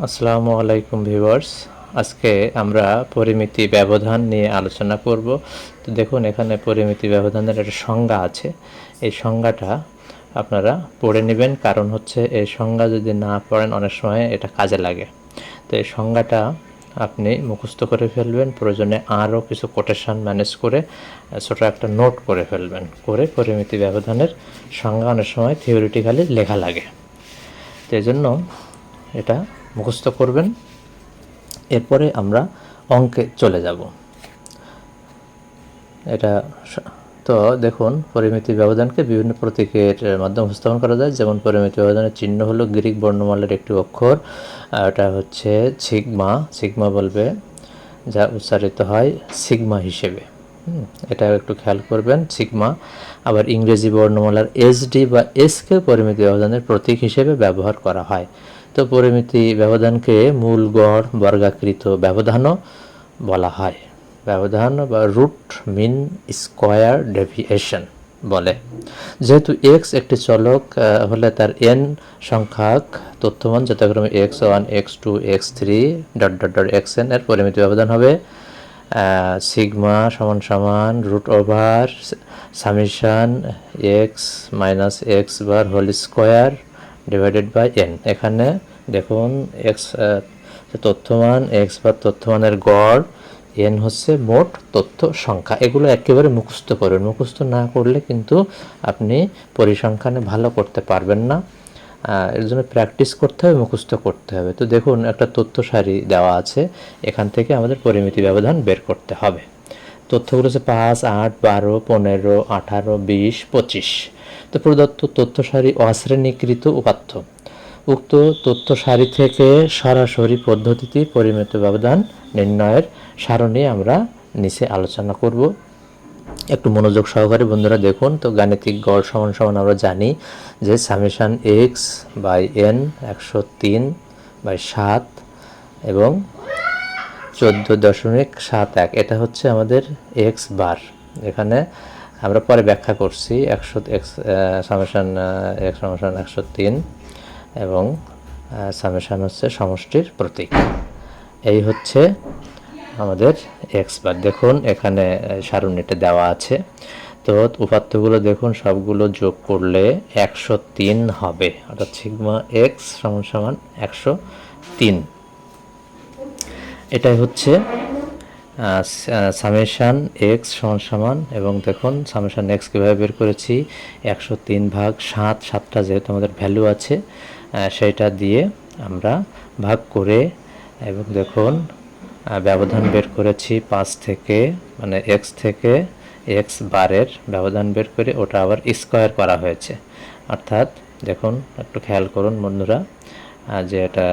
আসসালামু আলাইকুম ভিউয়ার্স। আজকে আমরা পরিমিতি ব্যবধান নিয়ে আলোচনা করব। তো দেখুন, এখানে পরিমিতি ব্যবধানের একটা সংজ্ঞা আছে। এই সংজ্ঞাটা আপনারা পড়ে নেবেন। কারণ হচ্ছে, এই সংজ্ঞা যদি না পড়েন, অনেক সময় এটা কাজে লাগে। তো এই সংজ্ঞাটা আপনি মুখস্থ করে ফেলবেন। প্রয়োজনে আরও কিছু কোটেশন ম্যানেজ করে ছোট একটা নোট করে ফেলবেন। করে পরিমিতি ব্যবধানের সংজ্ঞা অনেক সময় থিওরিটিক্যালি লেখা লাগে। তো এই জন্য এটা মুখস্থ করবেন। এরপরে আমরা অঙ্কে চলে যাব। এটা তো দেখুন, পরিমিতি ব্যবধানকে বিভিন্ন প্রতীকের মাধ্যমে উপস্থাপন করা যায়। যেমন পরিমিতি ব্যবধানের চিহ্ন হলো গ্রিক বর্ণমালার একটি অক্ষর এটা হচ্ছে সিগমা সিগমা বলবে যা উচ্চারিত হয় সিগমা হিসেবে। এটা একটু খেয়াল করবেন সিগমা আবার ইংরেজি বর্ণমালার এসডি বা এসকে পরিমিতি ব্যবধানের প্রতীক হিসেবে ব্যবহার করা হয়। তো পরিমিতি ব্যবধানকে মূল গড় বর্গাকৃত ব্যবধানও বলা হয়। ব্যবধান বা রুট মিন স্কোয়ার ডেভিয়েশন বলে। যেহেতু এক্স একটি চলক হলে তার এন সংখ্যক তথ্যমান যথাক্রমে x one x two x three dot dot dot x n এর পরিমিতি ব্যবধান হবে সিগমা সমান সমান root over summation x minus x bar whole square divided by n এখানে দেখুন এক্স তথ্যমান এক্স বার তথ্যমানের গড় এন হচ্ছে মোট তথ্য সংখ্যা। এগুলো একেবারে মুখস্থ করবেন মুখস্থ না করলে কিন্তু আপনি পরিসংখ্যানে ভালো করতে পারবেন না। এর জন্য প্র্যাকটিস করতে হবে, মুখস্থ করতে হবে। তো দেখুন, একটা তথ্য সারি দেওয়া আছে। এখান থেকে আমাদের পরিমিতি ব্যবধান বের করতে হবে। তথ্যগুলো হচ্ছে পাঁচ, আট, বারো, পনেরো, আঠারো, বিশ, পঁচিশ। তো প্রদত্ত তথ্য সারি অশ্রেণীকৃত উপাত্ত। উক্ত তথ্য সারি থেকে সরাসরি পদ্ধতিতে পরিমিত ব্যবধান নির্ণয়ের সারণী আমরা নিচে আলোচনা করব। একটু মনোযোগ সহকারে বন্ধুরা দেখুন, তো গাণিতিক গড় সমান সমান আমরা জানি যে সামেশান এক্স বাই এন একশো তিন বাই সাত এবং চোদ্দ দশমিক সাত এক, এটা হচ্ছে আমাদের এক্স বার। এখানে আমরা পরে ব্যাখ্যা করছি একশো সামেশান এক্স সামেশান একশো তিন এবং সামেশান হচ্ছে সমষ্টির প্রতীক। এই হচ্ছে আমাদের এক্স বার। দেখুন এখানে আহ, সারণীটা দেওয়া আছে। তো উপাত্তগুলো দেখুন সবগুলো যোগ করলে একশো তিন হবে। অর্থাৎ সিগমা এক্স সমান সমান একশো তিন। এটাই হচ্ছে সামেশান এক্স সমান সমান, এবং দেখুন সামেশান এক্স কীভাবে বের করেছি? একশো তিন ভাগ সাত, সাতটা যেহেতু আমাদের ভ্যালু আছে সেইটা দিয়ে আমরা ভাগ করে, এবং দেখুন ব্যবধান বের করেছি পাঁচ থেকে মানে এক্স থেকে এক্স বারের ব্যবধান বের করে ওটা আবার স্কোয়ার করা হয়েছে। অর্থাৎ দেখুন, একটু খেয়াল করুন বন্ধুরা যে এটা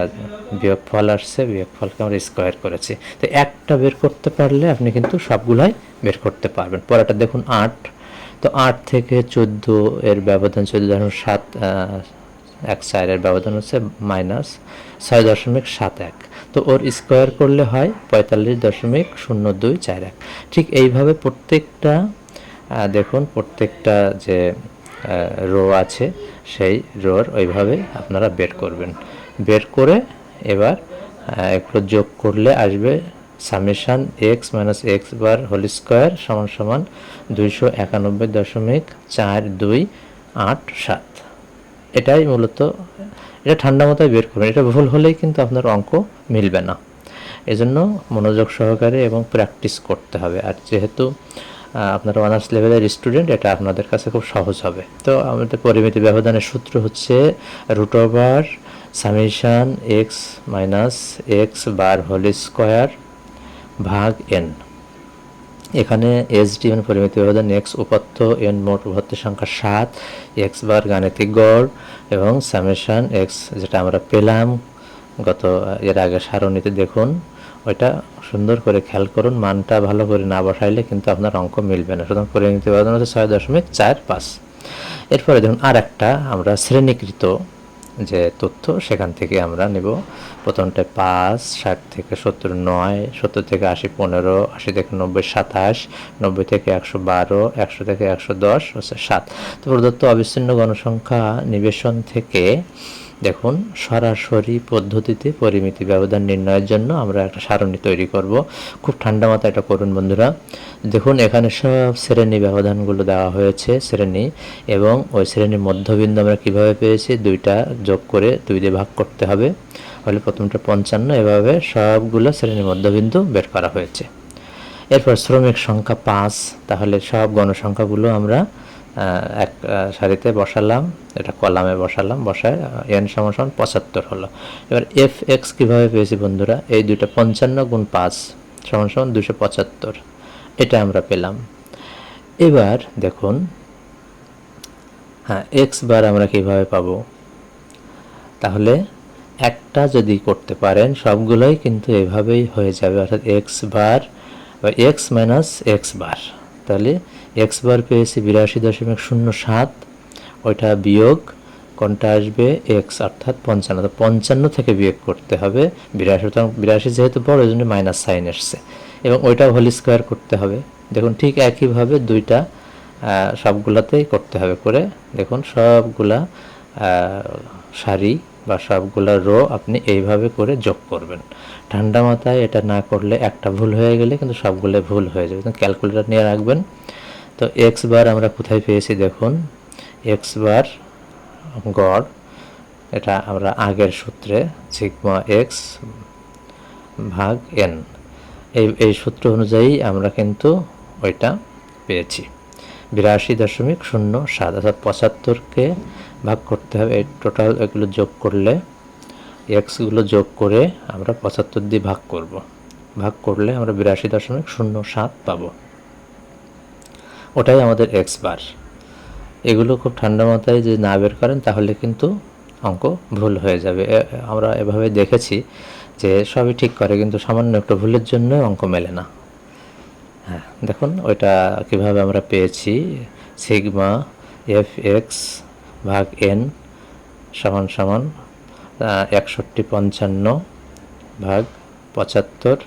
বিয়োগফল আসছে, বিয়োগফলকে আমরা স্কোয়ার করেছি। তো একটা বের করতে পারলে আপনি কিন্তু সবগুলাই বের করতে পারবেন। পরেরটা দেখুন আট। তো আট থেকে চোদ্দ এর ব্যবধান চোদ্দ দশমিক সাত এক চারের ব্যবধান হচ্ছে মাইনাস ছয় দশমিক সাত এক। তো ওর স্কোয়ার করলে হয় পঁয়তাল্লিশ দশমিক শূন্য দুই চার এক। ঠিক এইভাবে প্রত্যেকটা দেখুন প্রত্যেকটা যে রো আছে, সেই রোর ওইভাবে আপনারা বের করবেন। বের করে এবার এগুলো যোগ করলে আসবে summation x minus x bar whole square সমান সমান দুইশো একানব্বই দশমিক চার দুই আট সাত। এটাই মূলত, এটা ঠান্ডা মাথায় বের করবেন। এটা ভুল হলেই কিন্তু আপনার অঙ্ক মিলবে না। এজন্য মনোযোগ সহকারে এবং প্র্যাকটিস করতে হবে। আর যেহেতু আপনারা অনার্স লেভেলের স্টুডেন্ট এটা আপনাদের কাছে খুব সহজ হবে। তো আমাদের পরিমিতি ব্যবধানের সূত্র হচ্ছে root over summation x minus x bar whole square ভাগ এন। এখানে এস ডি মানে পরিমিতি ব্যবধান এক্স উপাত্ত এন মোট উপাত্ত সংখ্যা সাত, এক্স বার গাণিতিক গড় এবং সামেশান এক্স যেটা আমরা পেলাম গত এর আগে সারণীতে দেখুন, ওইটা সুন্দর করে খেয়াল করুন, মানটা ভালো করে না বসাইলে কিন্তু আপনার অঙ্ক মিলবে না। সুতরাং পরিমিতি ব্যবধান হচ্ছে ছয় দশমিক চার পাঁচ। এরপরে দেখুন আর একটা আমরা শ্রেণীকৃত যে তথ্য, সেখান থেকে আমরা নেব। প্রথমটা পাঁচ, ষাট থেকে সত্তর নয়, সত্তর থেকে আশি পনেরো, আশি থেকে নব্বই সাতাশ, নব্বই থেকে একশো বারো, একশো থেকে একশো দশ, হচ্ছে সাত। তো প্রদত্ত অবিচ্ছিন্ন গণসংখ্যা নিবেশন থেকে দেখুন, সরাসরি পদ্ধতিতে পরিমিতি ব্যবধান নির্ণয়ের জন্য আমরা একটা সারণী তৈরি করব। খুব ঠান্ডা মাথায় এটা করুন বন্ধুরা। দেখুন, এখানে সব শ্রেণি ব্যবধানগুলো দেওয়া হয়েছে, শ্রেণি, এবং ওই শ্রেণির মধ্যবিন্দু আমরা কীভাবে পেয়েছি? দুইটা যোগ করে দুই দিয়ে ভাগ করতে হবে। হলে প্রথমটা পঞ্চান্ন, এভাবে সবগুলো শ্রেণির মধ্যবিন্দু বের করা হয়েছে। এরপর শ্রমিক সংখ্যা পাঁচ, তাহলে সব গণসংখ্যাগুলো আমরা এক সারিতে বসালাম, এটা কলামে বসালাম, বসায় এন সমান সমান পঁচাত্তর হলো। এবার এফ এক্স কীভাবে পেয়েছি বন্ধুরা? এই দুইটা পঞ্চান্ন গুণ পাঁচ সমান সমান দুশো পঁচাত্তর। এটা আমরা পেলাম। এবার দেখুন হ্যাঁ এক্স বার আমরা কীভাবে পাবো? তাহলে একটা যদি করতে পারেন, সবগুলোই কিন্তু এভাবেই হয়ে যাবে, অর্থাৎ এক্স বার বা এক্স মাইনাস এক্স বার। তাহলে এক্স বার পেয়েছি বিরাশি দশমিক শূন্য সাত, ওইটা বিয়োগ, কোনটা আসবে? এক্স অর্থাৎ পঞ্চান্ন। তো পঞ্চান্ন থেকে বিয়োগ করতে হবে। বিরাশি বিরাশি যেহেতু বড় ওই জন্য মাইনাস সাইন এসছে। এবং ওইটা হোল স্কোয়ার করতে হবে। দেখুন, ঠিক একইভাবে দুইটা সবগুলাতেই করতে হবে করে। দেখুন, সবগুলা সারি বা সবগুলা রো আপনি এইভাবে করে যোগ করবেন। ঠান্ডা মাথায় এটা না করলে একটা ভুল হয়ে গেলে কিন্তু সবগুলো ভুল হয়ে যাবে। ক্যালকুলেটর নিয়ে রাখবেন। তো এক্স বার আমরা কোথায় পেয়েছি দেখুন? এক্স বার গড়, এটা আমরা আগের সূত্রে সিগমা এক্স ভাগ এন এই এই সূত্র অনুযায়ী আমরা কিন্তু ওইটা পেয়েছি। বিরাশি দশমিক শূন্য সাত অর্থাৎ পঁচাত্তরকে ভাগ করতে হবে, এই টোটাল এগুলো যোগ করলে এক্সগুলো যোগ করে আমরা পঁচাত্তর দিয়ে ভাগ করব। ভাগ করলে আমরা বিরাশি দশমিক শূন্য সাত পাবো। ওটাই আমাদের এক্স বার এগুলো খুব ঠান্ডা মাথায় যদি না বের করেন, তাহলে কিন্তু অঙ্ক ভুল হয়ে যাবে। আমরা এভাবে দেখেছি যে সবই ঠিক করে, কিন্তু সামান্য একটা ভুলের জন্য অঙ্ক মেলে না। হ্যাঁ দেখুন, ওইটা কীভাবে আমরা পেয়েছি। সিগমা এফ এক্স ভাগ এন সমান সমান একষট্টি পঞ্চান্ন ভাগ পঁচাত্তর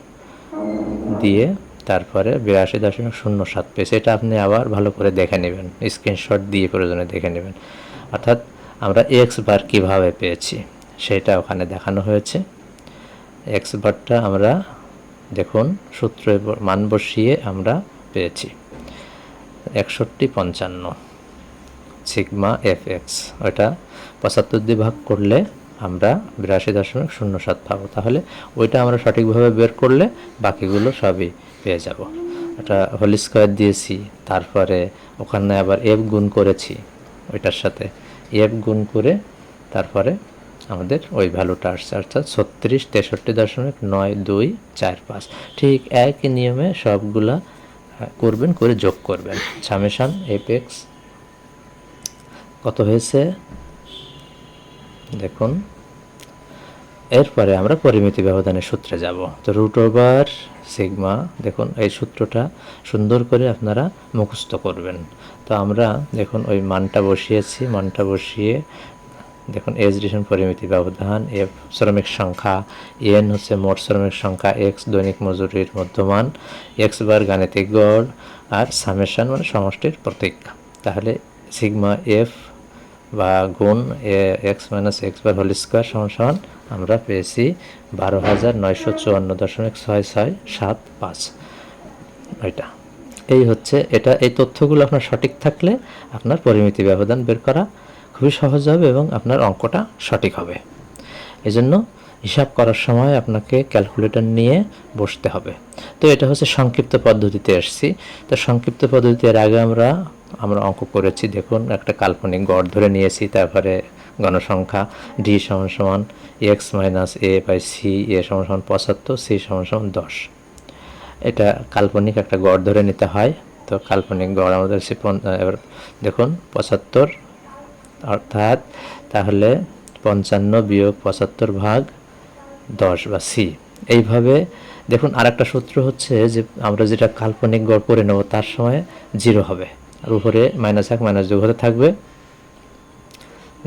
দিয়ে তারপরে বিরাশি দশমিক শূন্য সাত পেয়েছে। এটা আপনি আবার ভালো করে দেখে নেবেন। স্ক্রিনশট দিয়ে প্রয়োজনে দেখে নেবেন। অর্থাৎ আমরা এক্স বার কীভাবে পেয়েছি, সেটা ওখানে দেখানো হয়েছে। এক্স বারটা আমরা দেখুন, সূত্রে মান বসিয়ে আমরা পেয়েছি। একষট্টি পঞ্চান্ন, সিগমা এফ এক্স, ওটা পঁচাত্তর দিয়ে ভাগ করলে আমরা বিরাশি দশমিক শূন্য সাত পাবো। তাহলে ওইটা আমরা সঠিকভাবে বের করলে বাকিগুলো সবই পেয়ে যাব। এটা হোল স্কোয়ার দিয়েছি, তারপরে ওখানে আবার এফ গুণ করেছি ওইটার সাথে। এফ গুণ করে তারপরে আমাদের ওই ভ্যালুটা আসছে, অর্থাৎ ছত্রিশ, তেষট্টি দশমিক নয় দুই চার পাঁচ। ঠিক একই নিয়মে সবগুলা করবেন, করে যোগ করবেন। সামেশান এপেক্স কত হয়েছে? দেখুন। এরপরে আমরা পরিমিতি ব্যবধানের সূত্রে যাব। তো রুট ওভার সিগমা দেখুন এই সূত্রটা সুন্দর করে আপনারা মুখস্থ করবেন। তো আমরা দেখুন ওই মানটা বসিয়েছি, মানটা বসিয়ে দেখুন এজ রিলেশন পরিমিতি ব্যবধান এফ শ্রমিক সংখ্যা এন হচ্ছে মোট শ্রমিক সংখ্যা এক্স দৈনিক মজুরির মধ্যমান এক্স বার গাণিতিক গড় আর সামেশন মানে সমষ্টির প্রতীক। তাহলে সিগমা এফ বা গুণ x minus x bar whole square সমান সমান আমরা পেয়েছি বারো হাজার নয়শো চুয়ান্ন দশমিক ছয় ছয় সাত পাঁচ। এটা এই হচ্ছে এটা, এই তথ্যগুলো আপনার সঠিক থাকলে আপনার পরিমিতি ব্যবধান বের করা খুবই সহজ হবে এবং আপনার অঙ্কটা সঠিক হবে। এজন্য হিসাব করার সময় আপনাকে ক্যালকুলেটর নিয়ে বসতে হবে। তো এটা হচ্ছে সংক্ষিপ্ত পদ্ধতিতে এসেছি তো সংক্ষিপ্ত পদ্ধতিতে এর আগে আমরা আমরা অঙ্ক করেছি। দেখুন, একটা কাল্পনিক গড় ধরে নিয়েছি, তারপরে গণসংখ্যা ডি সমান সমান x minus a by c a সমান সমান পঁচাত্তর সি সমান সমান দশ। এটা কাল্পনিক একটা গড় ধরে নিতে হয়। তো কাল্পনিক গড় আমাদের এবার দেখুন, পঁচাত্তর, অর্থাৎ তাহলে পঞ্চান্ন বিয়োগ পঁচাত্তর ভাগ দশ বা সি। এইভাবে দেখুন, আরেকটা সূত্র হচ্ছে যে আমরা যেটা কাল্পনিক গড় করে নেব, তার সময় জিরো হবে। আর উপরে মাইনাস এক, মাইনাস যোগ হতে থাকবে।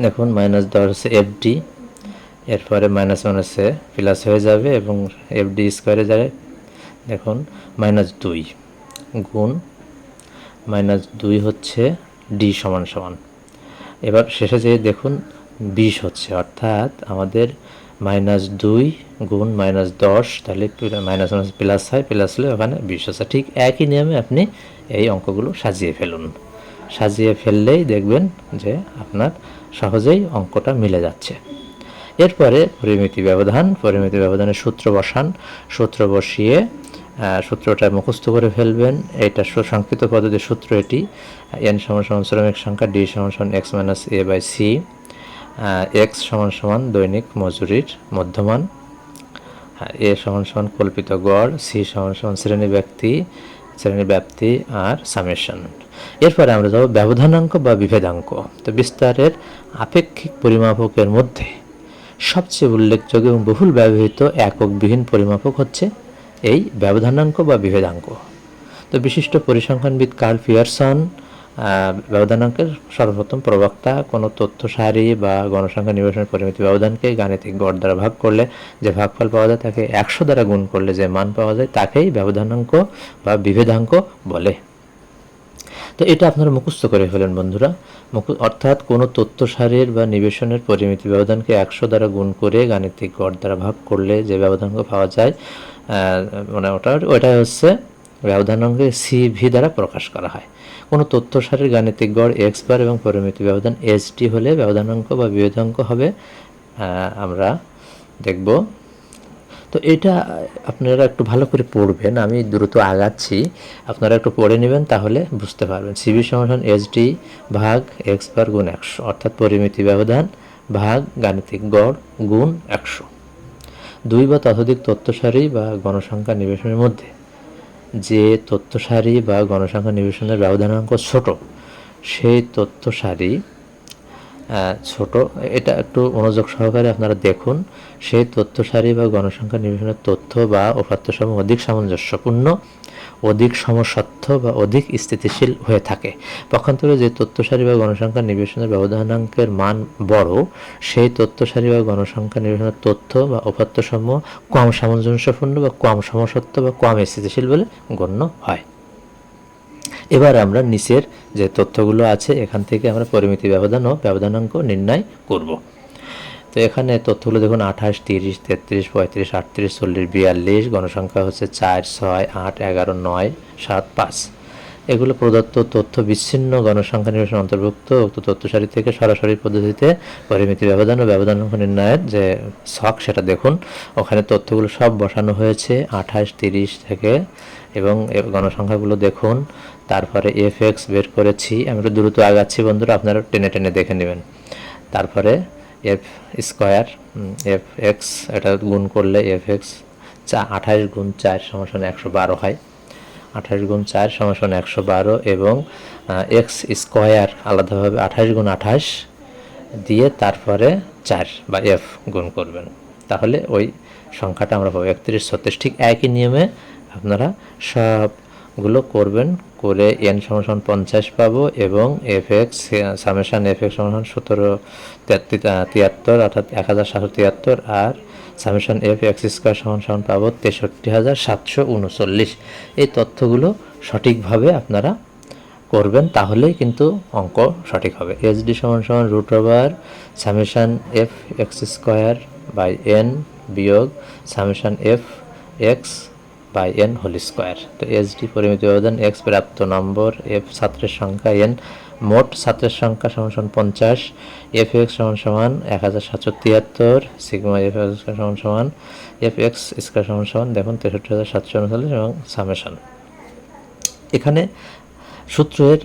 দেখুন, মাইনাস দশ হচ্ছে এফডি এরপরে মাইনাস মাইনাসে প্লাস হয়ে যাবে এবং এফ এফডি স্কোয়ারে যাবে দেখুন, মাইনাস দুই গুণ মাইনাস দুই হচ্ছে ডি সমান সমান। এবার শেষে যেয়ে দেখুন, বিশ হচ্ছে। অর্থাৎ আমাদের মাইনাস দুই গুণ মাইনাস দশ, তাহলে মাইনাস মাইনাস প্লাস হয়, প্লাস হলে ওখানে বিশ। হচ্ছে ঠিক একই নিয়মে আপনি এই অঙ্কগুলো সাজিয়ে ফেলুন। সাজিয়ে ফেললেই দেখবেন যে আপনার সহজেই অঙ্কটা মিলে যাচ্ছে। এরপরে পরিমিতি ব্যবধান, পরিমিতি ব্যবধানের সূত্র বসান। সূত্র বসিয়ে সূত্রটা মুখস্থ করে ফেলবেন। এটা সংক্ষিপ্ত পদ্ধতির সূত্র এটি। এন সমান সমান শ্রমিক সংখ্যা ডি সমান সমান x minus a by c x সমান সমান দৈনিক মজুরির মধ্যমান। এ সমান সমান কল্পিত গড়, সি সমান সমান শ্রেণি ব্যক্তি শ্রেণি ব্যাপ্তি আর সামেশন। এরপরে আমরা যাব ব্যবধানাঙ্ক বা বিভেদাঙ্ক। তো বিস্তারের আপেক্ষিক পরিমাপকের মধ্যে সবচেয়ে উল্লেখযোগ্য এবং বহুল ব্যবহৃত এককবিহীন পরিমাপক হচ্ছে এই ব্যবধানাঙ্ক বা বিভেদাঙ্ক। তো বিশিষ্ট পরিসংখ্যানবিদ কার্ল পিয়ারসন আহ, ব্যবধানাঙ্কের সর্বপ্রথম প্রবক্তা কোনো তথ্য সারি বা গণসংখ্যা নির্বাচনের পরিমিতি ব্যবধানকে গাণিতিক গড় দ্বারা ভাগ করলে যে ভাগফল পাওয়া যায় তাকে একশো দ্বারা গুণ করলে যে মান পাওয়া যায় তাকেই ব্যবধানাঙ্ক বা বিভেদাঙ্ক বলে। তো এটা আপনারা মুখস্থ করে ফেলেন বন্ধুরা। অর্থাৎ কোনো তথ্য সারির বা নিবেশনের পরিমিতি ব্যবধানকে একশো দ্বারা গুণ করে গাণিতিক গড় দ্বারা ভাগ করলে যে ব্যবধানাঙ্ক পাওয়া যায় মানে ওটা ওটা হচ্ছে ব্যবধানাঙ্কে সিভি দ্বারা প্রকাশ করা হয়। কোনো তথ্য সারির গাণিতিক গড় এক্স বার এবং পরিমিতি ব্যবধান এসটি হলে ব্যবধানাঙ্ক বা বিভেদাঙ্ক হবে আমরা দেখব। তো এটা আপনারা একটু ভালো করে পড়বেন, আমি দ্রুত আগাচ্ছি। আপনারা একটু পড়ে নেবেন তাহলে বুঝতে পারবেন। সিবি সমাধান এসডি ভাগ এক্স বার গুণ একশো, অর্থাৎ পরিমিতি ব্যবধান ভাগ গাণিতিক গড় গুণ একশো। দুই বা ততোধিক তথ্য সারি বা গণসংখ্যা নিবেশনের মধ্যে যে তথ্যসারি বা গণসংখ্যা নিবেশনের ব্যবধানাঙ্ক ছোট সেই তথ্য সারি আহ, ছোট। এটা একটু মনোযোগ সহকারে আপনারা দেখুন। সেই তথ্য সারি বা গণসংখ্যা নিবেশনের তথ্য বা উপাত্তসমূহ অধিক সামঞ্জস্যপূর্ণ, অধিক সমসত্য বা অধিক স্থিতিশীল হয়ে থাকে। পক্ষান্তরে যে তথ্য সারি বা গণসংখ্যা নিবেশনের ব্যবধানাঙ্কের মান বড়, সেই তথ্য সারি বা গণসংখ্যা নিবেশনের তথ্য বা উপাত্তসমূহ কম সামঞ্জস্যপূর্ণ বা কম সমসত্ব বা কম স্থিতিশীল বলে গণ্য হয়। এবার আমরা নিচের যে তথ্যগুলো আছে, এখান থেকে আমরা পরিমিতি ব্যবধান ও ব্যবধানাঙ্ক নির্ণয় করব। তো এখানে তথ্যগুলো দেখুন, আঠাশ, তিরিশ, তেত্রিশ, পঁয়ত্রিশ, আটত্রিশ, চল্লিশ, বিয়াল্লিশ, গণসংখ্যা হচ্ছে চার, ছয়, আট, এগারো, নয়, সাত, পাঁচ। এগুলো প্রদত্ত তথ্য বিচ্ছিন্ন গণসংখ্যা নিবেশন অন্তর্ভুক্ত উক্ত তথ্য সারি থেকে সরাসরি পদ্ধতিতে পরিমিতি ব্যবধান ও ব্যবধানাঙ্ক নির্ণয়ের যে শখ সেটা দেখুন। ওখানে তথ্যগুলো সব বসানো হয়েছে, আঠাশ, তিরিশ থেকে, এবং গণসংখ্যাগুলো দেখুন তারপরে এফ এক্স বের করেছি। আমি একটু দ্রুত আগাচ্ছি বন্ধুরা, আপনারা টেনে টেনে দেখে নেবেন। তারপরে এফ স্কোয়ার এফ এক্স এটা গুণ করলে এফ এক্স চা, আঠাশ গুণ চার সমান একশো বারো হয়। আঠাশ গুণ চার সমান একশো বারো এবং এক্স স্কোয়ার আলাদাভাবে আঠাশ গুণ আঠাশ দিয়ে তারপরে চার বা এফ গুণ করবেন। তাহলে ওই সংখ্যাটা আমরা পাবো একত্রিশ ছত্রিশ। ঠিক একই নিয়মে আপনারা সবগুলো করবেন, করে এন সমান পঞ্চাশ পাবো এবং f x summation f x সমান সতেরো তিয়াত্তর, অর্থাৎ এক হাজার সাতশো তিয়াত্তর, আর সামেশন এফ এক্স স্কোয়ার সমান পাবো তেষট্টি হাজার সাতশো উনচল্লিশ। এই তথ্যগুলো সঠিকভাবে আপনারা করবেন, তাহলেই কিন্তু অঙ্ক সঠিক হবে। এইচডি সমান সমান root over summation f x square by n বিয়োগ summation f x by n whole square. তো এইচডি পরিমিত ব্যবধান এক্স প্রাপ্ত নম্বর এফ ছাত্রের সংখ্যা এন। মোট ছাত্রের সংখ্যা সমান সমান পঞ্চাশ। এফ এক্স সমান সমান এক হাজার সাতশো তিয়াত্তর। সিগমা এফ এক্স সমান সমান এফ এক্স স্কোয়ার সমান সমান, দেখুন, তেষট্টি হাজার সাতশো উনচল্লিশ এবং সামেশন এখানে সূত্রের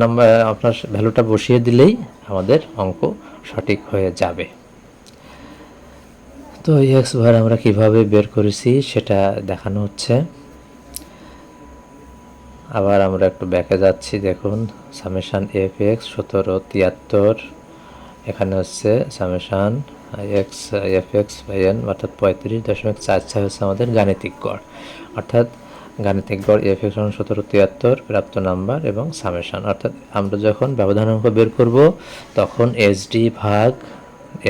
নাম্বার আপনার ভ্যালুটা বসিয়ে দিলেই আমাদের অঙ্ক সঠিক হয়ে যাবে। তো এক্স ভার আমরা কীভাবে বের করেছি সেটা দেখানো হচ্ছে। আবার আমরা একটু ব্যাকে যাচ্ছি, দেখুন সামেশান এফ এক্স সতেরো তিয়াত্তর, এখানে হচ্ছে summation x f x n অর্থাৎ পঁয়ত্রিশ দশমিক চার ছয় হচ্ছে আমাদের গাণিতিক গড়। অর্থাৎ গাণিতিক গড় এফ এক্স সতেরো তিয়াত্তর, প্রাপ্ত নাম্বার এবং সামেশান অর্থাৎ আমরা যখন ব্যবধানাঙ্ক বের করব, তখন এসডি ভাগ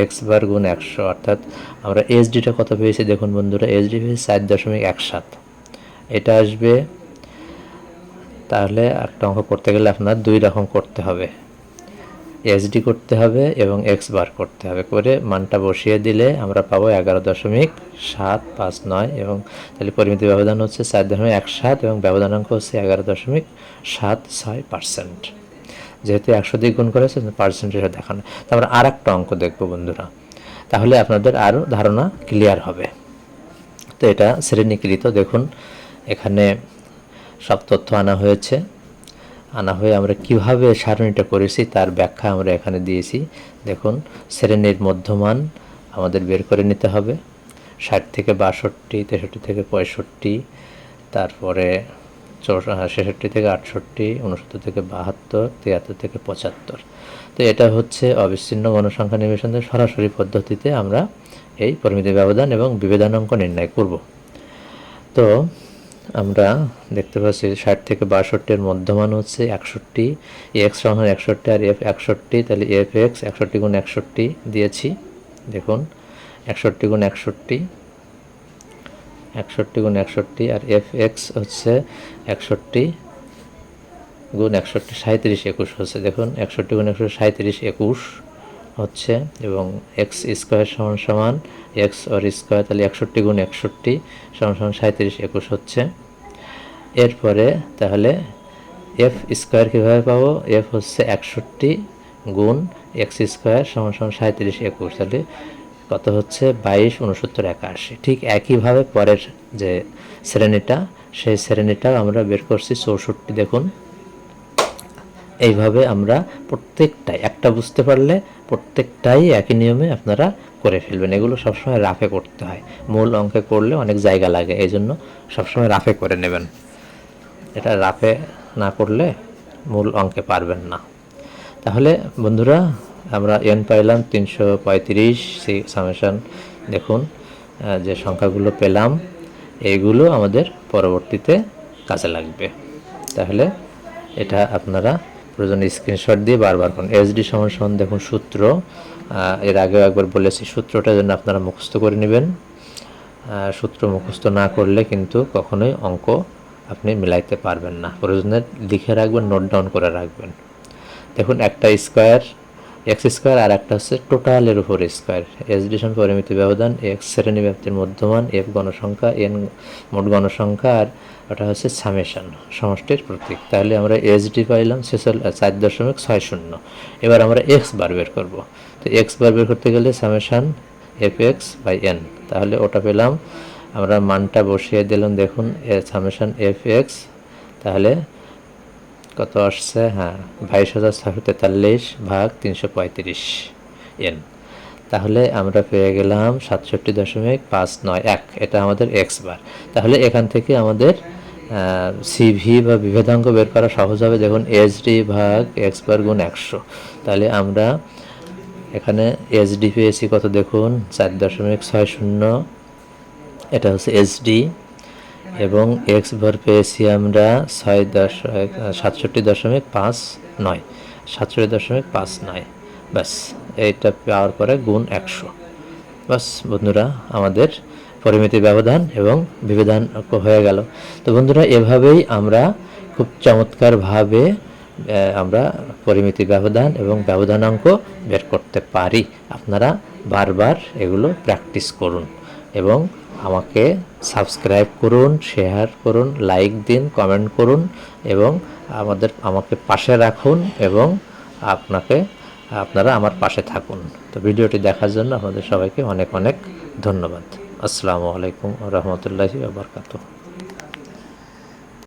এক্স বার গুণ একশো, অর্থাৎ আমরা এসডিটা কত পেয়েছি দেখুন বন্ধুরা এসডি পেয়েছি চার দশমিক এক সাত। এটা আসবে, তাহলে একটা অঙ্ক করতে গেলে আপনার দুই রকম করতে হবে। এসডি করতে হবে এবং এক্স বার করতে হবে, করে মানটা বসিয়ে দিলে আমরা পাবো এগারো দশমিক সাত পাঁচ নয় এবং তাহলে পরিমিতি ব্যবধান হচ্ছে চার দশমিক এক সাত এবং ব্যবধানাঙ্ক হচ্ছে এগারো দশমিক সাত ছয় পার্সেন্ট। যেহেতু একশো দিয়ে গুণ করেছে পার্সেন্টেজ দেখানো। তারপরে আর একটা অঙ্ক দেখব বন্ধুরা। তাহলে আপনাদের আরও ধারণা ক্লিয়ার হবে। তো এটা শ্রেণীকৃত, দেখুন, এখানে সব তথ্য আনা হয়েছে। আনা হয়ে আমরা কীভাবে সারণীটা করেছি, তার ব্যাখ্যা আমরা এখানে দিয়েছি। দেখুন, শ্রেণির মধ্যমান আমাদের বের করে নিতে হবে। ষাট থেকে বাষট্টি, তেষট্টি থেকে পঁয়ষট্টি, তারপরে ছেষট্টি থেকে আটষট্টি উনসত্তর থেকে বাহাত্তর, তিয়াত্তর থেকে পঁচাত্তর। তো এটা হচ্ছে অবিচ্ছিন্ন গণসংখ্যা নিবেশনের সরাসরি পদ্ধতিতে আমরা এই পরিমিতি ব্যবধান এবং বিভেদানাঙ্ক নির্ণয় করব। তো আমরা দেখতে পাচ্ছি ষাট থেকে বাষট্টির মধ্যমান হচ্ছে একষট্টি, এক্স সমান একষট্টি আর এফ একষট্টি, তাহলে এফ এক্স একষট্টি গুণ একষট্টি দিয়েছি। দেখুন, একষট্টি গুণ একষট্টি একষট্টি গুণ একষট্টি আর এফ এক্স হচ্ছে একষট্টি গুণ একষট্টি সাঁত্রিশ একুশ হচ্ছে। দেখুন, একষট্টি গুণ একশো সাঁত্রিশ একুশ হচ্ছে এবং এক্স স্কোয়ার সমান সমান, এক্স ওর স্কোয়ার, তাহলে একষট্টি গুণ একষট্টি সমান সমান সাঁত্রিশ একুশ হচ্ছে। এরপরে তাহলে এফ স্কোয়ার কীভাবে পাবো? এফ হচ্ছে একষট্টি গুণ এক্স স্কোয়ার সমান সমান সাঁত্রিশ একুশ। তাহলে কত হচ্ছে? বাইশ, উনসত্তর, একাশি। ঠিক একইভাবে পরের যে শ্রেণীটা, সেই শ্রেণীটা আমরা বের করছি চৌষট্টি, দেখুন। এইভাবে আমরা প্রত্যেকটাই, একটা বুঝতে পারলে প্রত্যেকটাই একই নিয়মে আপনারা করে ফেলবেন। এগুলো সবসময় রাফে করতে হয়। মূল অঙ্কে করলে অনেক জায়গা লাগে এই জন্য সবসময় রাফে করে নেবেন। এটা রাফে না করলে মূল অঙ্কে পারবেন না। তাহলে বন্ধুরা আমরা এন পাইলাম তিনশো পঁয়ত্রিশ সেই সামেশন। দেখুন যে সংখ্যাগুলো পেলাম এইগুলো আমাদের পরবর্তীতে কাজে লাগবে। তাহলে এটা আপনারা প্রয়োজন স্ক্রিনশট দিয়ে বারবার করুন। এসডি সমান সমান দেখুন সূত্র। এর আগেও একবার বলেছি, সূত্রটা যেন আপনারা মুখস্থ করে নেবেন। সূত্র মুখস্থ না করলে কিন্তু কখনোই অঙ্ক আপনি মিলাইতে পারবেন না। প্রয়োজনে লিখে রাখবেন, নোট ডাউন করে রাখবেন। দেখুন, একটা স্কোয়ার এক্স স্কোয়ার আর একটা হচ্ছে টোটালের উপর স্কোয়ার। এস ডিশন পরিমিতি ব্যবধান এক্স শ্রেণি ব্যাপ্তির মধ্যমান এফ গণসংখ্যা এন মোট গণসংখ্যা, আর ওটা হচ্ছে সামেশন সমষ্টির প্রতীক। তাহলে আমরা এস ডি পাইলাম ছেচল চার দশমিক ছয় শূন্য। এবার আমরা এক্স বার বের করব। তো এক্স বার বের করতে গেলে summation f x by n তাহলে ওটা পেলাম, আমরা মানটা বসিয়ে দিলাম, দেখুন সামেশন এফ এক্স তাহলে কত আসছে? হ্যাঁ বাইশ হাজার ছশো তেতাল্লিশ ভাগ তিনশো পঁয়ত্রিশ এন। তাহলে আমরা পেয়ে গেলাম সাতষট্টি দশমিক পাঁচ নয় এক। এটা আমাদের এক্স বার। তাহলে এখান থেকে আমাদের সিভি বা বিভেদাঙ্ক বের করা সহজ হবে দেখুন এইচডি ভাগ এক্স বার গুণ একশো। তাহলে আমরা এখানে এইচডি পেয়েছি কত দেখুন? চার দশমিক ছয় শূন্য। এটা হচ্ছে এইচডি এবং এক্স বার পেয়েছি আমরা ছয় দশ সাতষট্টি দশমিক পাঁচ নয়। সাতষট্টি দশমিক পাঁচ নয়। ব্যাস, এইটা পাওয়ার পরে গুণ একশো। বাস বন্ধুরা, আমাদের পরিমিতি ব্যবধান এবং বিবেধান হয়ে গেল। তো বন্ধুরা, এভাবেই আমরা খুব চমৎকারভাবে আমরা পরিমিতি ব্যবধান এবং ব্যবধানাঙ্ক বের করতে পারি। আপনারা বারবার এগুলো প্র্যাকটিস করুন। এবং আমাকে সাবস্ক্রাইব করুন, শেয়ার করুন, লাইক দিন, কমেন্ট করুন এবং আমাদের, আমাকে পাশে রাখুন এবং আপনাকে, আপনারা আমার পাশে থাকুন। তো ভিডিওটি দেখার জন্য আপনাদের সবাইকে অনেক অনেক ধন্যবাদ। আসসালামু আলাইকুম রহমতুল্লাহি বারকাতুহ।